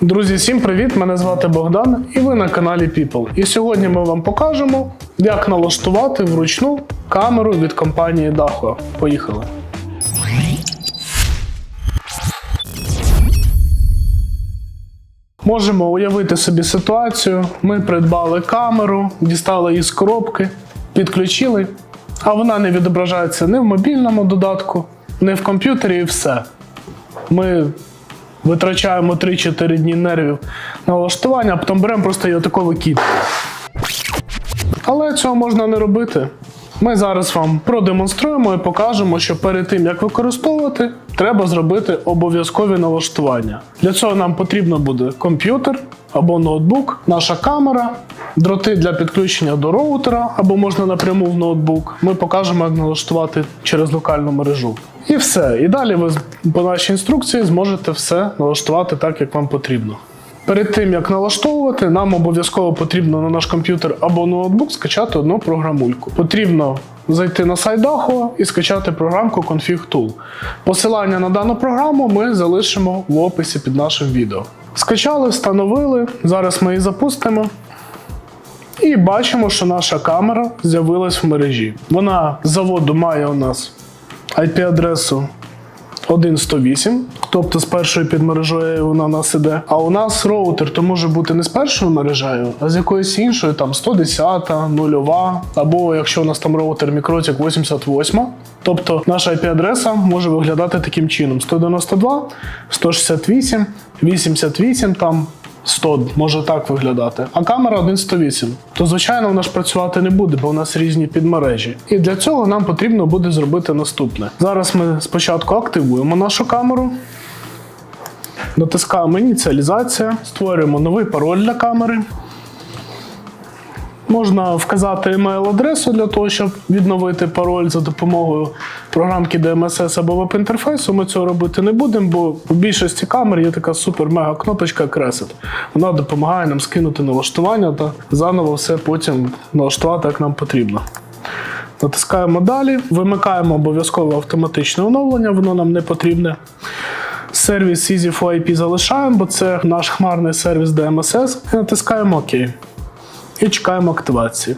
Друзі, всім привіт! Мене звати Богдан і ви на каналі People. І сьогодні ми вам покажемо, як налаштувати вручну камеру від компанії Dahua. Поїхали! Можемо уявити собі ситуацію. Ми придбали камеру, дістали її з коробки, підключили, а вона не відображається ні в мобільному додатку, ні в комп'ютері і все. Ми витрачаємо 3-4 дні нервів на влаштування, а потім беремо просто і отако кіт. Але цього можна не робити. Ми зараз вам продемонструємо і покажемо, що перед тим як використовувати, треба зробити обов'язкові налаштування. Для цього нам потрібно буде комп'ютер або ноутбук, наша камера, дроти для підключення до роутера або можна напряму в ноутбук. Ми покажемо, як налаштувати через локальну мережу. І все. І далі ви по нашій інструкції зможете все налаштувати так, як вам потрібно. Перед тим як налаштовувати, нам обов'язково потрібно на наш комп'ютер або ноутбук скачати одну програмульку. Потрібно зайти на сайт Dahua і скачати програмку Config Tool. Посилання на дану програму ми залишимо в описі під нашим відео. Скачали, встановили. Зараз ми її запустимо. І бачимо, що наша камера з'явилась в мережі. Вона з заводу має у нас IP-адресу 1.108, тобто з першою підмережею вона у нас іде. А у нас роутер то може бути не з першою мережею, а з якоюсь іншою, там 110, нульова, або якщо у нас там роутер Мікротік 88. Тобто наша IP-адреса може виглядати таким чином: 192, 168, 88 там. 100 може так виглядати, а камера 1.108. То звичайно вона ж працювати не буде, бо у нас різні підмережі. І для цього нам потрібно буде зробити наступне. Зараз ми спочатку активуємо нашу камеру, натискаємо ініціалізація, створюємо новий пароль для камери. Можна вказати емейл-адресу для того, щоб відновити пароль за допомогою програмки DMSS або веб-інтерфейсу. Ми цього робити не будемо, бо у більшості камер є така супер-мега кнопочка Crescent. Вона допомагає нам скинути налаштування та заново все потім налаштувати, як нам потрібно. Натискаємо далі, вимикаємо обов'язково автоматичне оновлення, воно нам не потрібне. Сервіс Easy4IP залишаємо, бо це наш хмарний сервіс DMSS. І натискаємо ОК і чекаємо активації.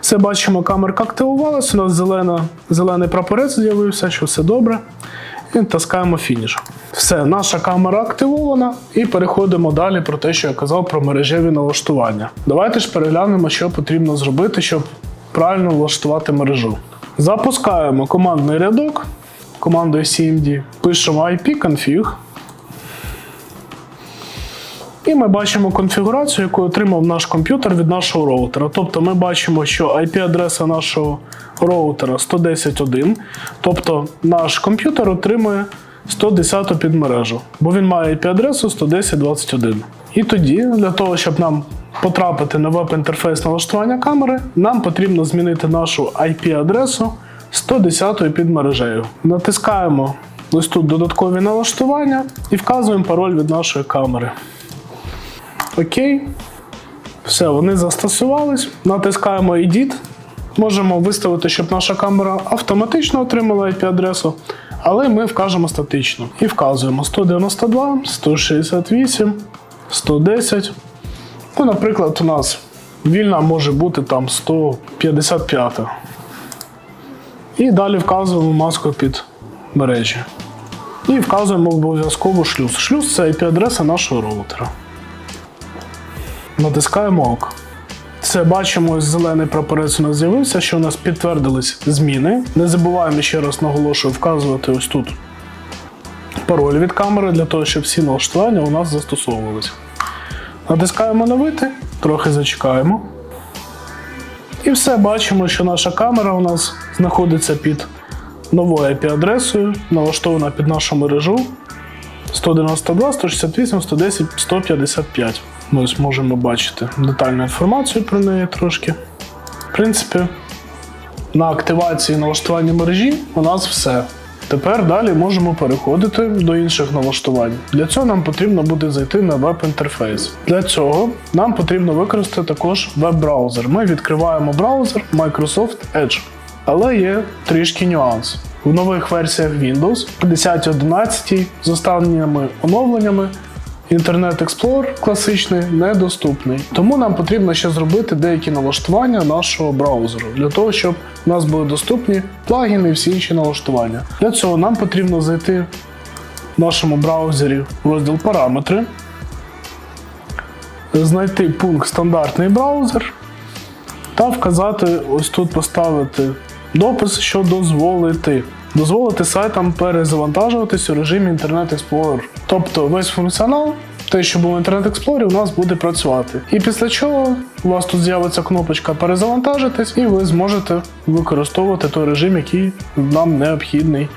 Все бачимо, камерка активувалася, у нас зелена, зелений прапорець з'явився, що все добре. І натискаємо фініш. Все, наша камера активована, і переходимо далі про те, що я казав про мережеві налаштування. Давайте ж переглянемо, що потрібно зробити, щоб правильно влаштувати мережу. Запускаємо командний рядок командою CMD, пишемо IP-config. І ми бачимо конфігурацію, яку отримав наш комп'ютер від нашого роутера. Тобто ми бачимо, що IP-адреса нашого роутера 110.1, тобто наш комп'ютер отримує 110 підмережу, бо він має IP-адресу 110.21. І тоді, для того, щоб нам потрапити на веб-інтерфейс налаштування камери, нам потрібно змінити нашу IP-адресу 110 підмережею. Натискаємо ось тут додаткові налаштування і вказуємо пароль від нашої камери. Окей. Все, вони застосувались. Натискаємо Edit. Можемо виставити, щоб наша камера автоматично отримала IP-адресу, але ми вкажемо статично. І вказуємо 192, 168, 110. Ну, наприклад, у нас вільна може бути там 155. І далі вказуємо маску під мережі. І вказуємо обов'язково шлюз. Шлюз це IP-адреса нашого роутера. Натискаємо ОК. Це бачимо, зелений прапорець у нас з'явився, що у нас підтвердились зміни. Не забуваємо ще раз наголошую вказувати ось тут пароль від камери для того, щоб всі налаштування у нас застосовувалися. Натискаємо «Новити», трохи зачекаємо. І все бачимо, що наша камера у нас знаходиться під новою IP-адресою, налаштована під нашу мережу 192, 168, 110, 155. Ми ось можемо бачити детальну інформацію про неї трошки. В принципі, на активації налаштування мережі у нас все. Тепер далі можемо переходити до інших налаштувань. Для цього нам потрібно буде зайти на веб-інтерфейс. Для цього нам потрібно використати також веб-браузер. Ми відкриваємо браузер Microsoft Edge. Але є трішки нюанс. В нових версіях Windows 10.11 з останніми оновленнями Internet Explorer класичний недоступний. Тому нам потрібно ще зробити деякі налаштування нашого браузеру для того, щоб у нас були доступні плагіни і всі інші налаштування. Для цього нам потрібно зайти в нашому браузері в розділ Параметри, знайти пункт Стандартний браузер та вказати ось тут поставити допис, що дозволити. Дозволити сайтам перезавантажуватись у режимі Internet Explorer. Тобто весь функціонал, те, що був в Internet Explorer, у нас буде працювати. І після чого у вас тут з'явиться кнопочка перезавантажитись, і ви зможете використовувати той режим, який нам необхідний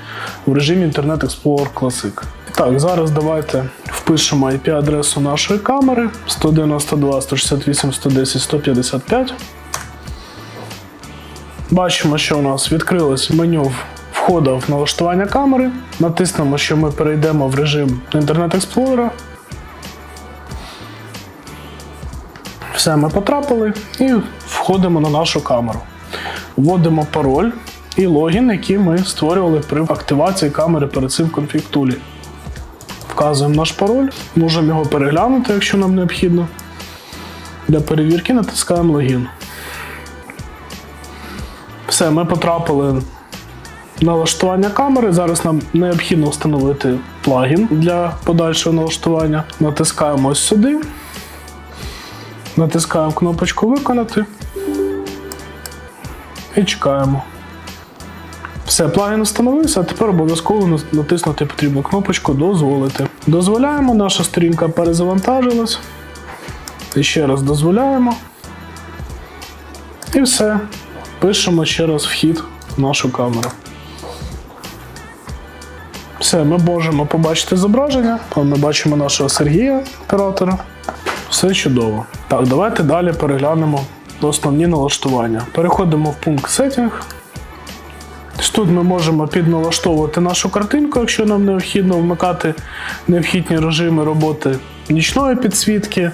в режимі Internet Explorer Classic. Так, зараз давайте впишемо IP-адресу нашої камери 192, 168, 110, 155. Бачимо, що у нас відкрилось меню входу в налаштування камери. Натиснемо, що ми перейдемо в режим Internet Explorer. Все, ми потрапили і входимо на нашу камеру. Вводимо пароль і логін, який ми створювали при активації камери перед цим в Tool. Вказуємо наш пароль, можемо його переглянути, якщо нам необхідно. Для перевірки натискаємо логін. Все, ми потрапили налаштування камери. Зараз нам необхідно встановити плагін для подальшого налаштування. Натискаємо ось сюди. Натискаємо кнопочку Виконати і чекаємо. Все, плагін встановився, а тепер обов'язково натиснути потрібну кнопочку Дозволити. Дозволяємо, наша сторінка перезавантажилась. І ще раз дозволяємо. І все. Пишемо ще раз вхід в нашу камеру. Все, ми можемо побачити зображення. Ми бачимо нашого Сергія, оператора. Все чудово. Так, давайте далі переглянемо основні налаштування. Переходимо в пункт Setting. Тут ми можемо підналаштовувати нашу картинку, якщо нам необхідно вмикати необхідні режими роботи нічної підсвітки,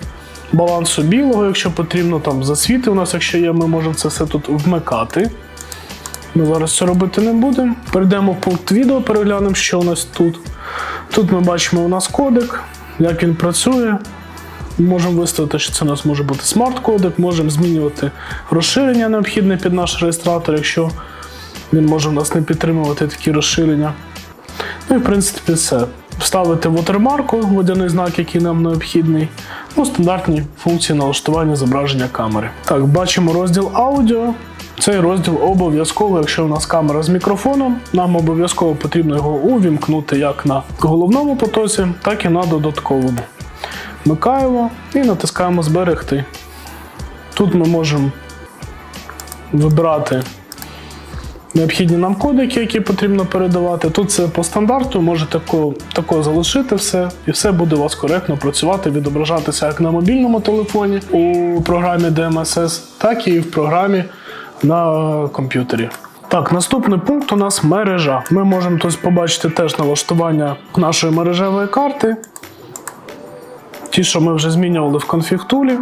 балансу білого, якщо потрібно, там засвіти у нас, якщо є, ми можемо це все тут вмикати. Ми зараз це робити не будемо. Перейдемо в пункт відео, переглянемо, що у нас тут. Тут ми бачимо у нас кодек, як він працює. Можемо виставити, що це у нас може бути смарт-кодек, можемо змінювати розширення необхідне під наш реєстратор, якщо він може у нас не підтримувати такі розширення. Ну і в принципі все. Вставити watermark, водяний знак, який нам необхідний. Ну, стандартні функції налаштування зображення камери. Так, бачимо розділ аудіо. Цей розділ обов'язково, якщо у нас камера з мікрофоном, нам обов'язково потрібно його увімкнути як на головному потоці, так і на додатковому. Вмикаємо і натискаємо Зберегти. Тут ми можемо вибирати необхідні нам кодики, які потрібно передавати. Тут це по стандарту, можете тако, тако залишити все, і все буде у вас коректно працювати, відображатися як на мобільному телефоні у програмі DMSS, так і в програмі на комп'ютері. Так, наступний пункт у нас мережа. Ми можемо тут побачити теж налаштування нашої мережевої карти. Ті, що ми вже змінювали в конфіг-тулі.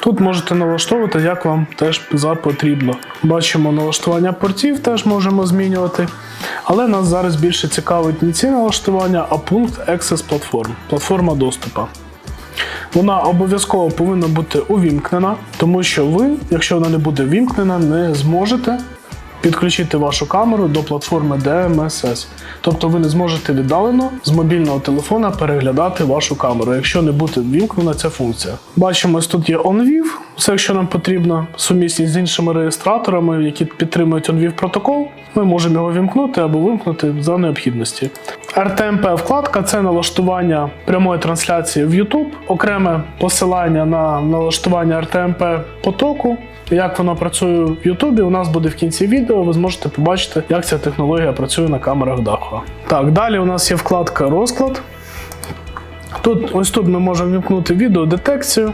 Тут можете налаштовувати, як вам теж потрібно. Бачимо налаштування портів, теж можемо змінювати. Але нас зараз більше цікавить не ці налаштування, а пункт Access Platform, платформа доступу. Вона обов'язково повинна бути увімкнена, тому що ви, якщо вона не буде вімкнена, не зможете підключити вашу камеру до платформи DMSS. Тобто ви не зможете віддалено з мобільного телефона переглядати вашу камеру, якщо не буде вімкнена ця функція. Бачимо, ось тут є OnVIV, все, що нам потрібно, сумісність з іншими реєстраторами, які підтримують OnVIV протокол. Ми можемо його вімкнути або вимкнути за необхідності. RTMP вкладка це налаштування прямої трансляції в YouTube, окреме посилання на налаштування RTMP потоку. Як воно працює в Ютубі, у нас буде в кінці відео, ви зможете побачити, як ця технологія працює на камерах Дахо. Так, далі у нас є вкладка розклад. Тут, Ось тут ми можемо вімкнути відеодетекцію,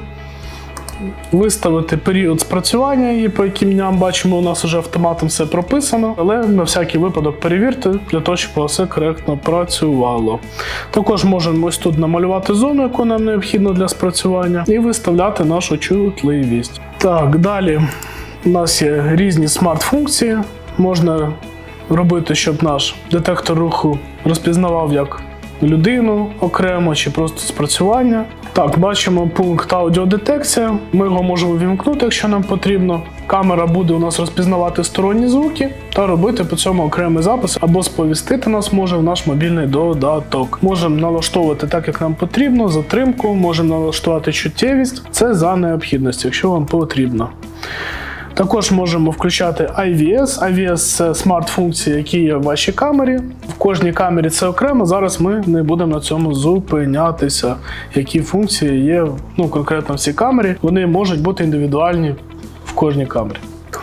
виставити період спрацювання її, по яким дням бачимо, у нас вже автоматом все прописано, але на всякий випадок перевірте, для того, щоб все коректно працювало. Також можемо ось тут намалювати зону, яку нам необхідно для спрацювання, і виставляти нашу чутливість. Так, далі у нас є різні смарт-функції. Можна робити, щоб наш детектор руху розпізнавав як людину окремо чи просто спрацювання. Так, бачимо пункт аудіодетекція. Ми його можемо вімкнути, якщо нам потрібно. Камера буде у нас розпізнавати сторонні звуки та робити по цьому окремий запис або сповістити нас може в наш мобільний додаток. Можемо налаштовувати так, як нам потрібно, затримку, можемо налаштувати чуттєвість. Це за необхідності, якщо вам потрібно. Також можемо включати IVS. IVS це смарт-функції, які є в вашій камері. В кожній камері це окремо. Зараз ми не будемо на цьому зупинятися. Які функції є ну, конкретно в цій камері. Вони можуть бути індивідуальні в кожній камері.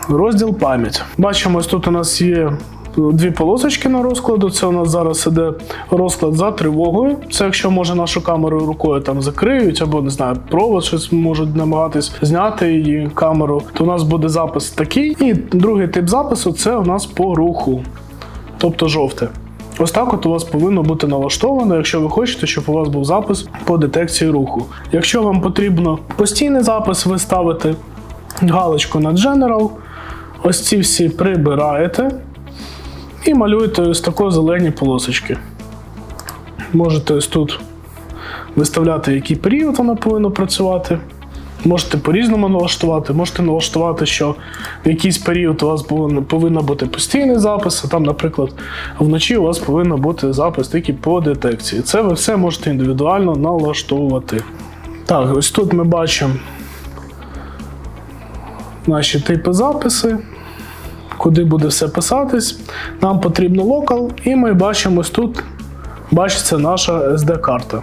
Розділ пам'ять. Бачимо, ось тут у нас є дві полосочки на розкладу. Це у нас зараз іде розклад за тривогою. Це якщо може нашу камеру рукою там закриють, або не знаю, провод щось можуть намагатись зняти її камеру, то у нас буде запис такий. І другий тип запису це у нас по руху, тобто жовте. Ось так от у вас повинно бути налаштовано, якщо ви хочете, щоб у вас був запис по детекції руху. Якщо вам потрібно постійний запис, ви ставите галочку на General, ось ці всі прибираєте і малюєте ось тако зелені полосочки. Можете ось тут виставляти, який період вона повинна працювати. Можете по-різному налаштувати, можете налаштувати, що в якийсь період у вас повинен бути постійний запис, а там, наприклад, вночі у вас повинен бути запис тільки по детекції. Це ви все можете індивідуально налаштовувати. Так, ось тут ми бачимо наші типи записи, куди буде все писатись. Нам потрібно локал, і ми бачимо ось тут бачиться наша SD-карта.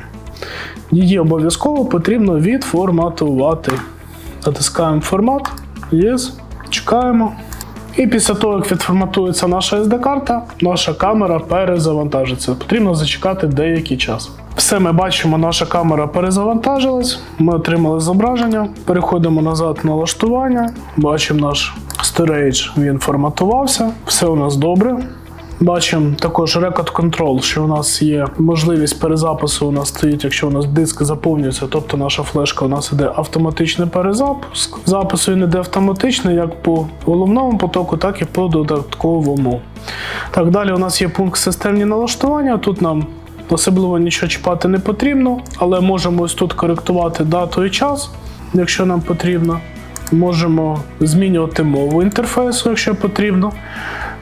Її обов'язково потрібно відформатувати. Затискаємо формат, Yes, чекаємо. І після того, як відформатується наша SD-карта, наша камера перезавантажиться. Потрібно зачекати деякий час. Все ми бачимо, наша камера перезавантажилась. Ми отримали зображення. Переходимо назад в налаштування. Бачимо наш storage, він форматувався. Все у нас добре. Бачимо також Record Control, що у нас є можливість перезапису. У нас стоїть, якщо у нас диск заповнюється, тобто наша флешка у нас іде автоматичний перезапуск. Запису він іде автоматично як по головному потоку, так і по додатковому. Так, далі у нас є пункт системні налаштування. Тут нам особливо нічого чіпати не потрібно, але можемо ось тут коректувати дату і час, якщо нам потрібно. Можемо змінювати мову інтерфейсу, якщо потрібно.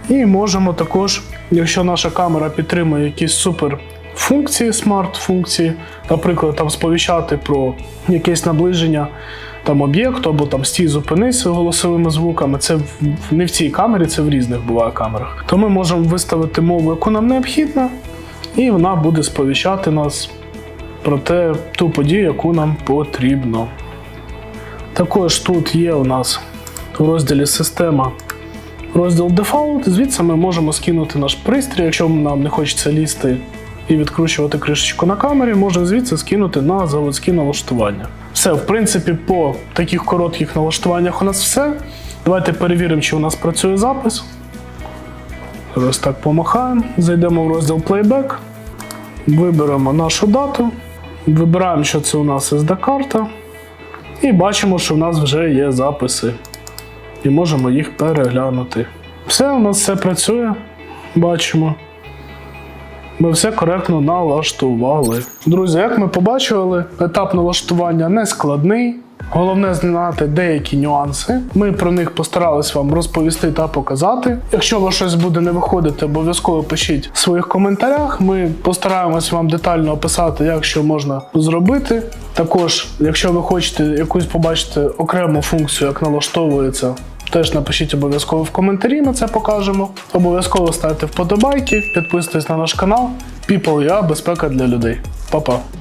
І можемо також, якщо наша камера підтримує якісь супер функції, смарт-функції, наприклад, там сповіщати про якесь наближення там об'єкту або там стій зупинись голосовими звуками. Це не в цій камері, це в різних буває камерах. То ми можемо виставити мову, яку нам необхідно, і вона буде сповіщати нас про те, ту подію, яку нам потрібно. Також тут є у нас в розділі система розділ Default. Звідси ми можемо скинути наш пристрій, якщо нам не хочеться лізти і відкручувати кришечку на камері, можемо звідси скинути на заводські налаштування. Все, в принципі, по таких коротких налаштуваннях у нас все. Давайте перевіримо, чи у нас працює запис. Зараз так помахаємо. Зайдемо в розділ Playback, виберемо нашу дату, вибираємо, що це у нас SD-карта. І бачимо, що в нас вже є записи. І можемо їх переглянути. Все, у нас все працює. Бачимо. Ми все коректно налаштували. Друзі, як ми побачили, етап налаштування не складний. Головне знати деякі нюанси. Ми про них постарались вам розповісти та показати. Якщо у вас щось буде не виходити, обов'язково пишіть в своїх коментарях. Ми постараємось вам детально описати, як що можна зробити. Також, якщо ви хочете якусь побачити окрему функцію, як налаштовується, теж напишіть обов'язково в коментарі, ми це покажемо. Обов'язково ставте вподобайки, підписуйтесь на наш канал. People.ua – безпека для людей. Па-па!